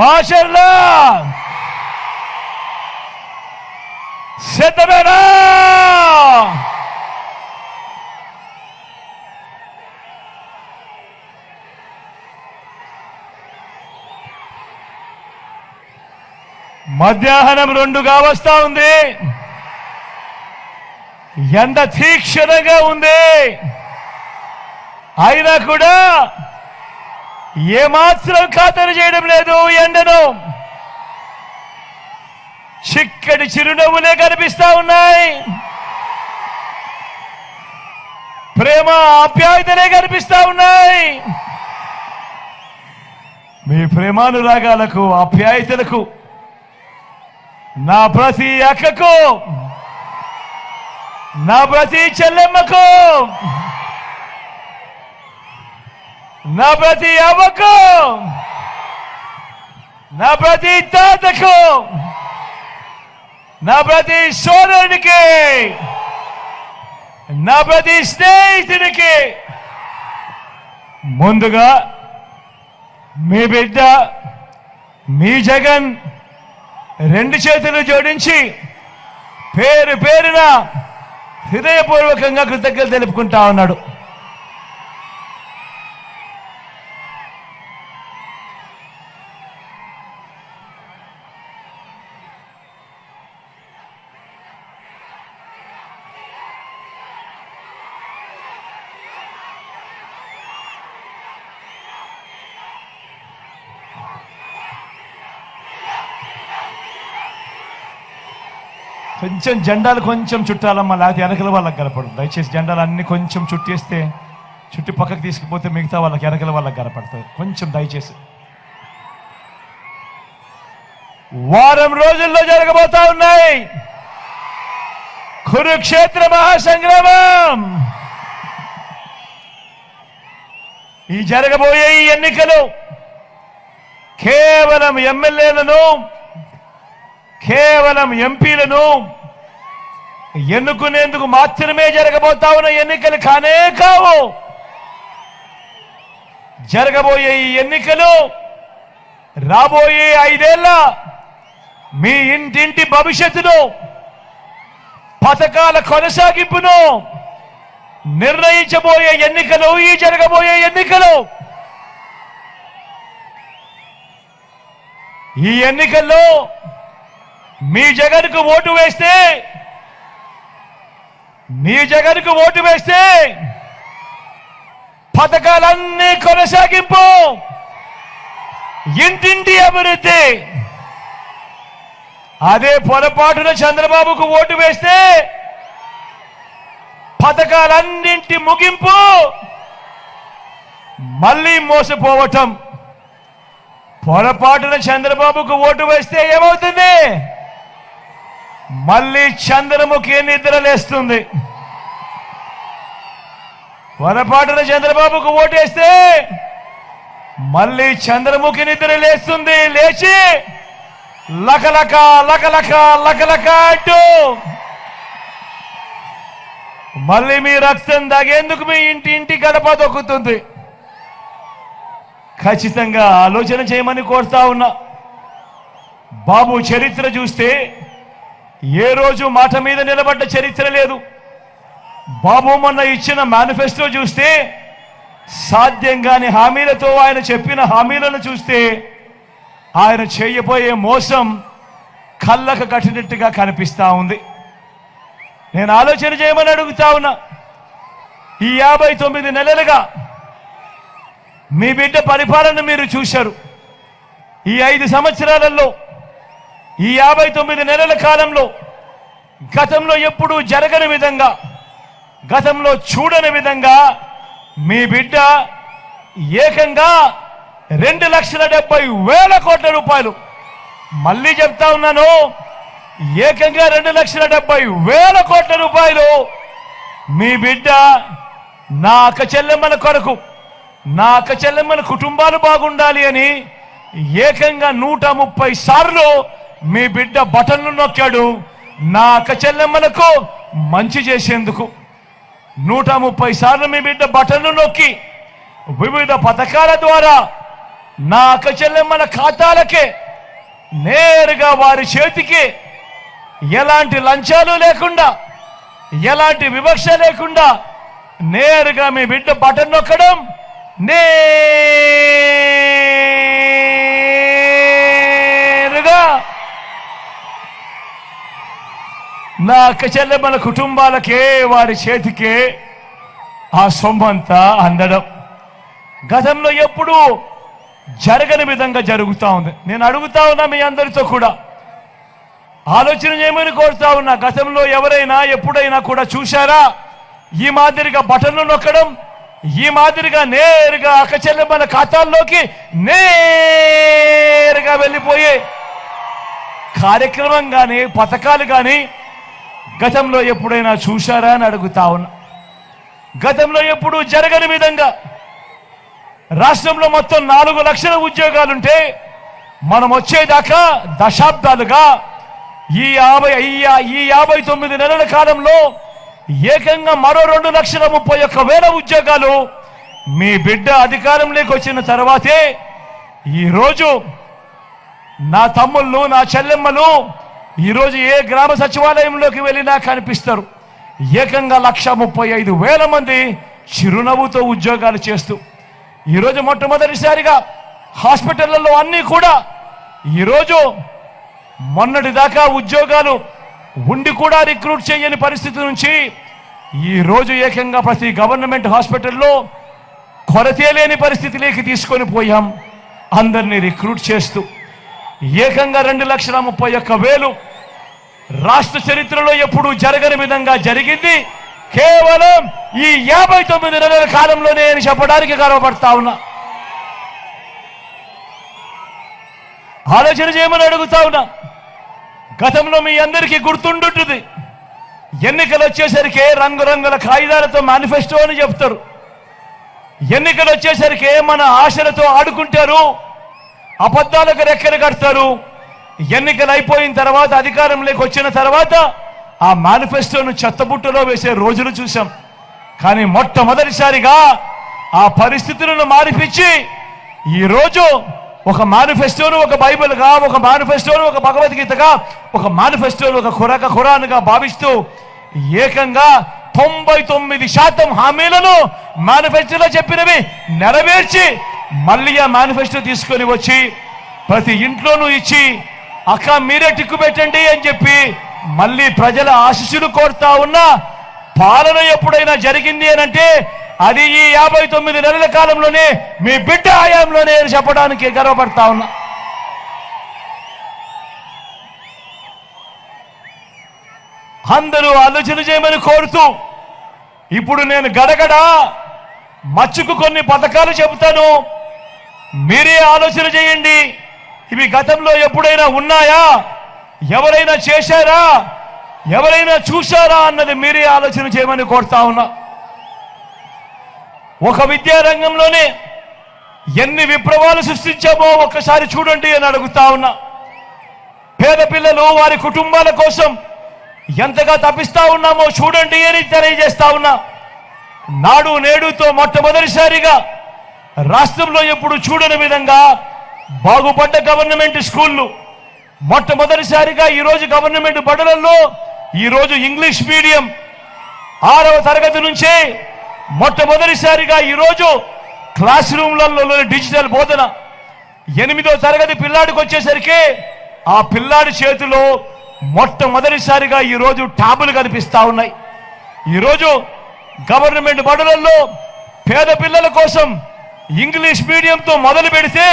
మాషర్లా సిద్ధమేనా? మధ్యాహ్నం రెండుగా వస్తా ఉంది. ఎండ తీక్షణంగా ఉంది. అయినా కూడా ఏమాత్రం ఖాతరు చేయడం లేదు ఎండను. చిక్కటి చిరునవ్వులే కనిపిస్తా ఉన్నాయి. ప్రేమ ఆప్యాయతలే కనిపిస్తా ఉన్నాయి. మీ ప్రేమానురాగాలకు ఆప్యాయతలకు నా ప్రతి అక్కకు నా ప్రతి చెల్లెమ్మకు నా ప్రతి అవ్వకు నా ప్రతి తాతకు నా ప్రతి సోదరునికి నా ప్రతి స్నేహితునికి ముందుగా మీ బిడ్డ మీ జగన్ రెండు చేతులు జోడించి పేరు పేరున హృదయపూర్వకంగా కృతజ్ఞతలు తెలుపుకుంటా ఉన్నాడు. కొంచెం జెండాలు కొంచెం చుట్టాలమ్మా లేకపోతే వెనకల వాళ్ళకి కనపడదు. దయచేసి జెండాలు అన్ని కొంచెం చుట్టేస్తే చుట్టి పక్కకు తీసుకుపోతే మిగతా వాళ్ళకి వెనకల వాళ్ళకి కనపడుతుంది కొంచెం దయచేసి. వారం రోజుల్లో జరగబోతా ఉన్నాయి. కురుక్షేత్ర మహాసంగ్రామం. ఈ జరగబోయే ఈ ఎన్నికలు కేవలం ఎమ్మెల్యేలను కేవలం ఎంపీలను ఎన్నుకునేందుకు మాత్రమే జరగబోతా ఉన్న ఎన్నికలు కానే కావు. జరగబోయే ఈ ఎన్నికలు రాబోయే ఐదేళ్ళ మీ ఇంటింటి భవిష్యత్తును పథకాల కొనసాగింపును నిర్ణయించబోయే ఎన్నికలు ఈ జరగబోయే ఎన్నికలు. ఈ ఎన్నికల్లో మీ జగన్కు ఓటు వేస్తే మీ జగన్కు ఓటు వేస్తే పథకాలన్నీ కొనసాగింపు. ఇంటింటి అభివృద్ధి. అదే పొరపాటున చంద్రబాబుకు ఓటు వేస్తే పథకాలన్నింటి ముగింపు. మళ్ళీ మోసపోవటం. పొరపాటున చంద్రబాబుకు ఓటు వేస్తే ఏమవుతుంది? మళ్ళీ చంద్రముఖి నిద్ర లేస్తుంది పొరపాటున చంద్రబాబుకు ఓటేస్తే మళ్ళీ చంద్రముఖి నిద్ర లేస్తుంది లేచి లకలక లకలక లకలక అంటూ మళ్ళీ మీ రక్తం తాగేందుకు మీ ఇంటి ఇంటి గడప దొక్కుతుంది. ఖచ్చితంగా ఆలోచన చేయమని కోరుతా ఉన్నా. బాబు చరిత్ర చూస్తే ఏ రోజు మాట మీద నిలబడ్డ చరిత్ర లేదు. బాబు మొన్న ఇచ్చిన మేనిఫెస్టో చూస్తే సాధ్యం కాని హామీలతో ఆయన చెప్పిన హామీలను చూస్తే ఆయన చేయబోయే మోసం కళ్ళకు కట్టినట్టుగా కనిపిస్తా ఉంది. నేను ఆలోచన చేయమని అడుగుతా ఉన్నా. ఈ యాభై తొమ్మిది నెలలుగా మీ బిడ్డ పరిపాలన మీరు చూశారు. ఈ ఐదు సంవత్సరాలలో ఈ యాభై తొమ్మిది నెలల కాలంలో గతంలో ఎప్పుడూ జరగని విధంగా గతంలో చూడని విధంగా మీ బిడ్డ ఏకంగా రెండు లక్షల డెబ్బై వేల కోట్ల రూపాయలు. మళ్ళీ చెప్తా ఉన్నాను ఏకంగా రెండు లక్షల డెబ్బై వేల కోట్ల రూపాయలు మీ బిడ్డ నా అక్క చెల్లెమ్మల కొరకు నా అక్క చెల్లెమ్మల కుటుంబాలు బాగుండాలి అని ఏకంగా నూట ముప్పై సార్లు మీ బిడ్డ బటన్లు నొక్కాడు. నా అక్క చెల్లెమ్మలకు మంచి చేసేందుకు. నూట ముప్పై సార్లు మీ బిడ్డ బటన్లు నొక్కి వివిధ పథకాల ద్వారా నా అక్క చెల్లెమ్మల ఖాతాలకే నేరుగా వారి చేతికి ఎలాంటి లంచాలు లేకుండా ఎలాంటి వివక్ష లేకుండా నేరుగా మీ బిడ్డ బటన్ నొక్కడం నే నా అక్క చెల్లెమ్మల కుటుంబాలకే వారి చేతికే ఆ సొమ్మంతా అందడం. గతంలో ఎప్పుడూ జరగని విధంగా జరుగుతా ఉంది. నేను అడుగుతా ఉన్నా మీ అందరితో కూడా. ఆలోచన చేయమని కోరుతా ఉన్నా. గతంలో ఎవరైనా ఎప్పుడైనా కూడా చూశారా? ఈ మాదిరిగా బటన్లు నొక్కడం ఈ మాదిరిగా నేరుగా అక్క చెల్లెమ్మల ఖాతాల్లోకి నేరుగా వెళ్ళిపోయే కార్యక్రమం కానీ పథకాలు కానీ గతంలో ఎప్పుడైనా చూశారా అని అడుగుతా ఉన్నా. గతంలో ఎప్పుడు జరగని విధంగా రాష్ట్రంలో మొత్తం నాలుగు లక్షల ఉద్యోగాలుంటే మనం వచ్చేదాకా దశాబ్దాలుగా ఈ యాభై ఈ ఈ యాభై తొమ్మిది నెలల కాలంలో ఏకంగా మరో రెండు లక్షల ముప్పై ఒక్క వేల ఉద్యోగాలు మీ బిడ్డ అధికారంలోకి వచ్చిన తర్వాతే ఈరోజు నా తమ్ముళ్ళు నా చెల్లెమ్మలు ఈరోజు ఏ గ్రామ సచివాలయంలోకి వెళ్ళినా కనిపిస్తారు. ఏకంగా లక్ష ముప్పై ఐదు వేల మంది చిరునవ్వుతో ఉద్యోగాలు చేస్తూ ఈరోజు మొట్టమొదటిసారిగా హాస్పిటళ్ళలో అన్నీ కూడా ఈరోజు మొన్నటి దాకా ఉద్యోగాలు ఉండి కూడా రిక్రూట్ చేయని పరిస్థితి నుంచి ఈరోజు ఏకంగా ప్రతి గవర్నమెంట్ హాస్పిటల్లో కొరతే లేని పరిస్థితిలోకి తీసుకొని పోయాం. అందరినీ రిక్రూట్ చేస్తూ ఏకంగా రెండు లక్షల ముప్పై ఒక్క వేలు రాష్ట్ర చరిత్రలో ఎప్పుడూ జరగని విధంగా జరిగింది. కేవలం ఈ యాభై తొమ్మిది నెలల కాలంలోనే అని చెప్పడానికి గర్వపడతా ఉన్నా. ఆలోచన చేయమని అడుగుతా ఉన్నా. గతంలో మీ అందరికీ గుర్తుండుంటుంది. ఎన్నికలు వచ్చేసరికి రంగురంగుల కాగితాలతో మేనిఫెస్టో అని చెప్తారు. ఎన్నికలు వచ్చేసరికి మన ఆశలతో ఆడుకుంటారు. అబద్ధాలకు రెక్కలు కడతారు. ఎన్నికలు అయిపోయిన తర్వాత అధికారంలోకి వచ్చిన తర్వాత ఆ మేనిఫెస్టోను చెత్తబుట్టలో వేసే రోజులు చూసాం కానీ మొట్టమొదటిసారిగా ఆ పరిస్థితులను మారిపించి ఈ రోజు ఒక మేనిఫెస్టోను ఒక బైబిల్గా ఒక మేనిఫెస్టోను ఒక భగవద్గీతగా ఒక మేనిఫెస్టోను ఒక ఖురాక ఖురాన్గా భావిస్తూ ఏకంగా తొంభై తొమ్మిది శాతం హామీలను మేనిఫెస్టోలో చెప్పినవి నెరవేర్చి మళ్ళీ ఆ మేనిఫెస్టో తీసుకొని వచ్చి ప్రతి ఇంట్లోనూ ఇచ్చి అక్క మీరే టిక్కు పెట్టండి అని చెప్పి మళ్ళీ ప్రజల ఆశీస్సులు కోరుతా ఉన్నా పాలన ఎప్పుడైనా జరిగింది అని అంటే అది ఈ యాభై తొమ్మిది నెలల కాలంలోనే మీ బిడ్డ హయాంలోనే అని చెప్పడానికి గర్వపడతా ఉన్నా. అందరూ ఆలోచన చేయమని కోరుతూ ఇప్పుడు నేను గడగడ మచ్చుకు కొన్ని పథకాలు చెబుతాను. మీరే ఆలోచన చేయండి. ఇవి గతంలో ఎప్పుడైనా ఉన్నాయా? ఎవరైనా చేశారా? ఎవరైనా చూశారా అన్నది మీరే ఆలోచన చేయమని కోరుతా ఉన్నా. ఒక విద్యారంగంలోనే ఎన్ని విప్లవాలు సృష్టించామో ఒక్కసారి చూడండి అని అడుగుతా ఉన్నా. పేద పిల్లలు వారి కుటుంబాల కోసం ఎంతగా తప్పిస్తా ఉన్నామో చూడండి అని తెలియజేస్తా ఉన్నా. నాడు నేడుతో మొట్టమొదటిసారిగా రాష్ట్రంలో ఎప్పుడు చూడని విధంగా బాగుపడ్డ గవర్నమెంట్ స్కూళ్ళు. మొట్టమొదటిసారిగా ఈరోజు గవర్నమెంట్ బడులలో ఈరోజు ఇంగ్లీష్ మీడియం ఆరవ తరగతి నుంచే మొట్టమొదటిసారిగా ఈరోజు క్లాస్ రూమ్లలో డిజిటల్ బోధన. ఎనిమిదో తరగతి పిల్లాడికి వచ్చేసరికి ఆ పిల్లాడి చేతిలో మొట్టమొదటిసారిగా ఈరోజు ట్యాబులు కనిపిస్తా ఉన్నాయి. ఈరోజు గవర్నమెంట్ బడులలో పేద పిల్లల కోసం ఇంగ్లీష్ మీడియంతో మొదలు పెడితే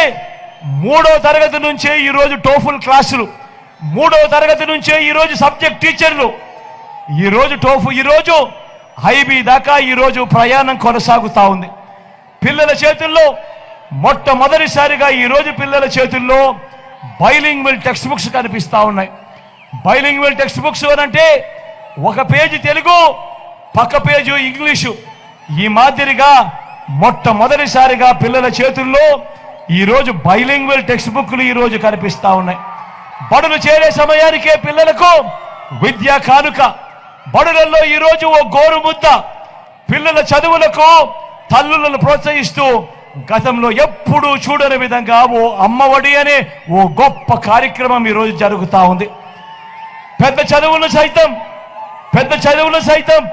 మూడో తరగతి నుంచే ఈరోజు టోఫుల్ క్లాసులు మూడో తరగతి నుంచే ఈరోజు సబ్జెక్ట్ టీచర్లు. ఈరోజు టోఫు ఈరోజు హైబీ దాకా ఈరోజు ప్రయాణం కొనసాగుతా ఉంది. పిల్లల చేతుల్లో మొట్టమొదటిసారిగా ఈరోజు పిల్లల చేతుల్లో బైలింగ్వెల్ టెక్స్ట్ బుక్స్ కనిపిస్తూ ఉన్నాయి. బైలింగ్వెల్ టెక్స్ట్ బుక్స్ అంటే ఒక పేజీ తెలుగు పక్క పేజీ ఇంగ్లీషు. ఈ మాదిరిగా మొట్టమొదటిసారిగా పిల్లల చేతుల్లో ఈరోజు బైలింగ్వల్ టెక్స్ట్ బుక్లు ఈరోజు కనిపిస్తా ఉన్నాయి. బడులు చేరే సమయానికే పిల్లలకు విద్యా కానుక. బడులలో ఈరోజు ఓ గోరు ముద్ద. పిల్లల చదువులకు తల్లులను ప్రోత్సహిస్తూ గతంలో ఎప్పుడూ చూడని విధంగా ఓ అమ్మఒడి అనే ఓ గొప్ప కార్యక్రమం ఈరోజు జరుగుతా ఉంది. పెద్ద చదువులు సైతం పెద్ద చదువులు సైతం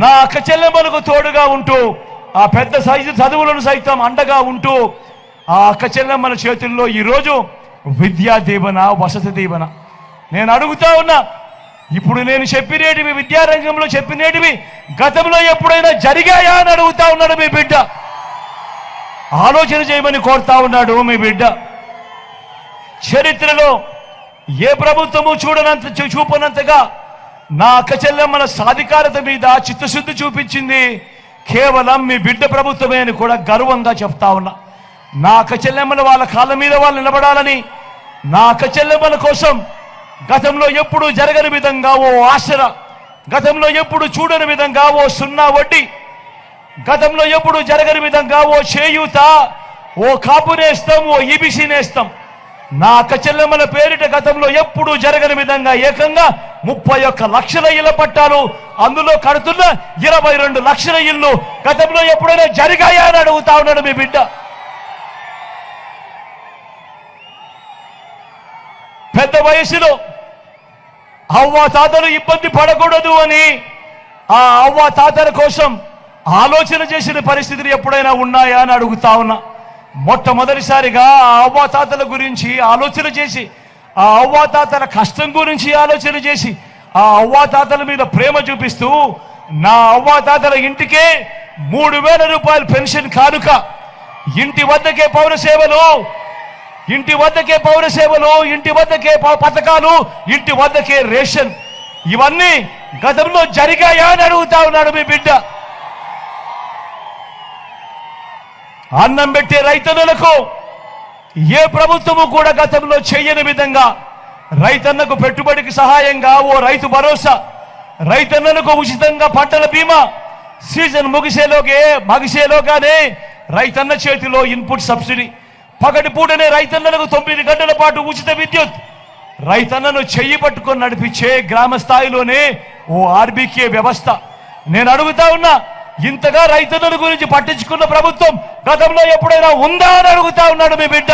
నా అక్క చెల్లెమ్మలకు తోడుగా ఉంటూ ఆ పెద్ద సైజు చదువులను సైతం అండగా ఉంటూ ఆ అక్క చెల్లెమ్మల చేతుల్లో ఈరోజు విద్యా దీవెన వసతి దీవెన. నేను అడుగుతా ఉన్నా ఇప్పుడు నేను చెప్పినేటివి విద్యారంగంలో చెప్పినేటివి గతంలో ఎప్పుడైనా జరిగాయా అని అడుగుతా ఉన్నాడు మీ బిడ్డ. ఆలోచన చేయమని కోరుతా ఉన్నాడు మీ బిడ్డ. చరిత్రలో ఏ ప్రభుత్వము చూడనంత చూ- చూపనంతగా నా అక్క చెల్లెమ్మల సాధికారత మీద చిత్తశుద్ధి చూపించింది. కేవలం మీ బిడ్డ ప్రభుత్వమే అని కూడా గర్వంగా చెప్తా ఉన్నా. నా అక్క చెల్లెమ్మల వాళ్ళ కాళ్ళ మీద వాళ్ళు నిలబడాలని నా అక్క చెల్లెమ్మల కోసం గతంలో ఎప్పుడు జరగని విధంగా ఓ ఆశర గతంలో ఎప్పుడు చూడని విధంగా ఓ సున్నా వడ్డీ గతంలో ఎప్పుడు జరగని విధంగా ఓ చేయూత ఓ కాపు నేస్తాం ఓ ఈబీసీ నేస్తాం. నా అక్క చెల్లెమ్మల పేరిట గతంలో ఎప్పుడు జరగని విధంగా ఏకంగా ముప్పై ఒక్క లక్షల ఇళ్ళ పట్టాలు అందులో కడుతున్న ఇరవై రెండు లక్షల ఇల్లు గతంలో ఎప్పుడైనా జరిగాయా అని అడుగుతా ఉన్నాడు మీ బిడ్డ. పెద్ద వయసులో అవ్వ తాతలు ఇబ్బంది పడకూడదు అని ఆ అవ్వ తాతల కోసం ఆలోచన చేసిన పరిస్థితులు ఎప్పుడైనా ఉన్నాయా అని అడుగుతా ఉన్నా. మొట్టమొదటిసారిగా ఆ అవ్వాతాతల గురించి ఆలోచన చేసి ఆ అవ్వాతాతల కష్టం గురించి ఆలోచన చేసి ఆ అవ్వాతాతల మీద ప్రేమ చూపిస్తూ నా అవ్వాతాతల ఇంటికే మూడు వేల రూపాయలు పెన్షన్ కానుక. ఇంటి వద్దకే పౌర సేవలు ఇంటి వద్దకే పౌర సేవలు ఇంటి వద్దకే పథకాలు ఇంటి వద్దకే రేషన్. ఇవన్నీ గతంలో జరిగాయా అని అడుగుతా ఉన్నాడు మీ బిడ్డ. అన్నం పెట్టే రైతన్నులకు ఏ ప్రభుత్వము కూడా గతంలో చేయని విధంగా రైతన్నకు పెట్టుబడికి సహాయంగా ఓ రైతు భరోసా. రైతన్నలకు ఉచితంగా పంటల బీమా. సీజన్ ముగిసేలోగే మగిసేలోగానే రైతన్న చేతిలో ఇన్పుట్ సబ్సిడీ. పగటి పూటనే రైతన్నలకు తొమ్మిది గంటల పాటు ఉచిత విద్యుత్. రైతన్నను చెయ్యి పట్టుకొని నడిపించే గ్రామ స్థాయిలోనే ఓ ఆర్బీకే వ్యవస్థ. నేను అడుగుతా ఉన్నా ఇంతగా రైతుల గురించి పట్టించుకున్న ప్రభుత్వం గతంలో ఎప్పుడైనా ఉందా అని అడుగుతా ఉన్నాడు మీ బిడ్డ.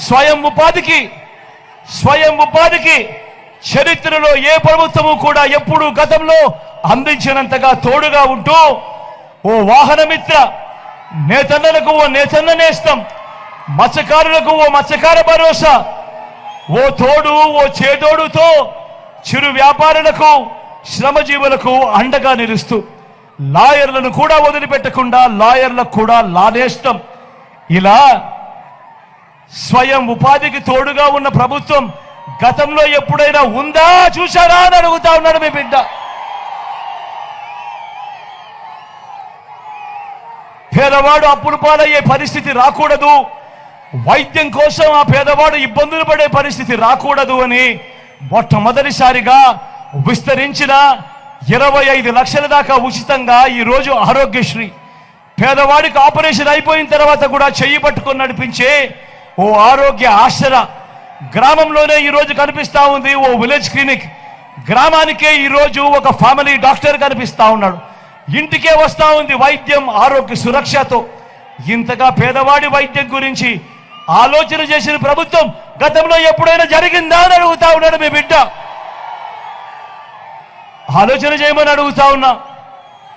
స్వయం ఉపాధికి స్వయం ఉపాధికి చరిత్రలో ఏ ప్రభుత్వము కూడా ఎప్పుడు గతంలో అందించినంతగా తోడుగా ఉంటూ ఓ వాహనమిత్ర నేతన్నలకు ఓ నేతన్న నేస్తం మత్స్యకారులకు ఓ మత్స్యకార భరోసా ఓ తోడు ఓ చేదోడుతో చిరు వ్యాపారులకు శ్రమజీవులకు అండగా నిలుస్తూ లాయర్లను కూడా వదిలిపెట్టకుండా లాయర్లకు కూడా లానేస్తాం ఇలా స్వయం ఉపాధికి తోడుగా ఉన్న ప్రభుత్వం గతంలో ఎప్పుడైనా ఉందా చూసారా అని అడుగుతా ఉన్నాడు మీ బిడ్డ. పేదవాడు అప్పులు పాలయ్యే పరిస్థితి రాకూడదు. వైద్యం కోసం ఆ పేదవాడు ఇబ్బందులు పడే పరిస్థితి రాకూడదు అని మొట్టమొదటిసారిగా విస్తరించిన ఇరవై ఐదు లక్షల దాకా ఉచితంగా ఈ రోజు ఆరోగ్యశ్రీ. పేదవాడికి ఆపరేషన్ అయిపోయిన తర్వాత కూడా చెయ్యి పట్టుకొని నడిపించే ఓ ఆరోగ్య ఆశ్ర గ్రామంలోనే ఈ రోజు ఉంది ఓ విలేజ్ క్లినిక్. గ్రామానికే ఈరోజు ఒక ఫ్యామిలీ డాక్టర్ కనిపిస్తా ఉన్నాడు. ఇంటికే వస్తూ ఉంది వైద్యం ఆరోగ్య సురక్షతో. ఇంతగా పేదవాడి వైద్యం గురించి ఆలోచన చేసిన ప్రభుత్వం గతంలో ఎప్పుడైనా జరిగిందా అని అడుగుతా ఉన్నాడు మీ బిడ్డ. ఆలోచన చేయమని అడుగుతా ఉన్నా.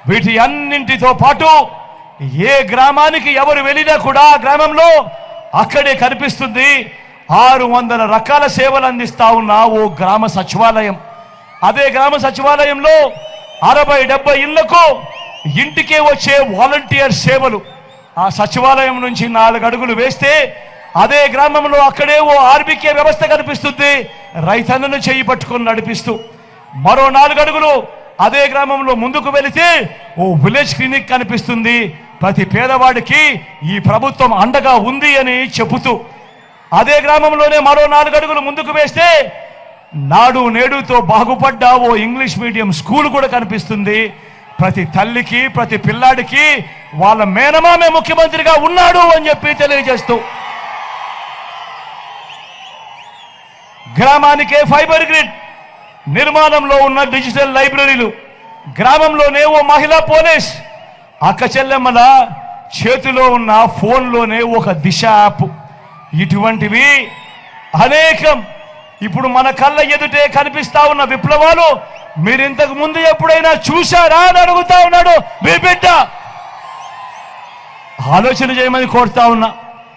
వీటి అన్నింటితో పాటు ఏ గ్రామానికి ఎవరు వెళ్ళినా కూడా ఆ గ్రామంలో అక్కడే కనిపిస్తుంది ఆరు వందల రకాల సేవలు అందిస్తా ఉన్న ఓ గ్రామ సచివాలయం. అదే గ్రామ సచివాలయంలో అరవై డెబ్బై ఇళ్ళకు ఇంటికే వచ్చే వాలంటీర్ సేవలు. ఆ సచివాలయం నుంచి నాలుగు అడుగులు వేస్తే అదే గ్రామంలో అక్కడే ఓ ఆర్బీకే వ్యవస్థ కనిపిస్తుంది. రైతన్నను చేయి పట్టుకొని నడిపిస్తూ మరో నాలుగు అడుగులు అదే గ్రామంలో ముందుకు వెళితే ఓ విలేజ్ క్లినిక్ కనిపిస్తుంది. ప్రతి పేదవాడికి ఈ ప్రభుత్వం అండగా ఉంది అని చెబుతూ అదే గ్రామంలోనే మరో నాలుగు అడుగులు ముందుకు వేస్తే నాడు నేడుతో బాగుపడ్డ ఓ ఇంగ్లీష్ మీడియం స్కూల్ కూడా కనిపిస్తుంది. ప్రతి తల్లికి ప్రతి పిల్లాడికి వాళ్ళ మేనమామే ముఖ్యమంత్రిగా ఉన్నాడు అని చెప్పి తెలియజేస్తూ గ్రామానికే ఫైబర్ గ్రిడ్. నిర్మాణంలో ఉన్న డిజిటల్ లైబ్రరీలు గ్రామంలోనే ఓ మహిళా పోలీస్. అక్క చెల్లెమ్మల చేతిలో ఉన్న ఫోన్లోనే ఒక దిశ యాప్. ఇటువంటివి అనేకం. ఇప్పుడు మన కళ్ళ ఎదుటే కనిపిస్తా ఉన్న విప్లవాలు మీరు ఇంతకు ముందు ఎప్పుడైనా చూశారా అని అడుగుతా ఉన్నాడు మీ బిడ్డ. ఆలోచన చేయమని కోరుతా ఉన్నా.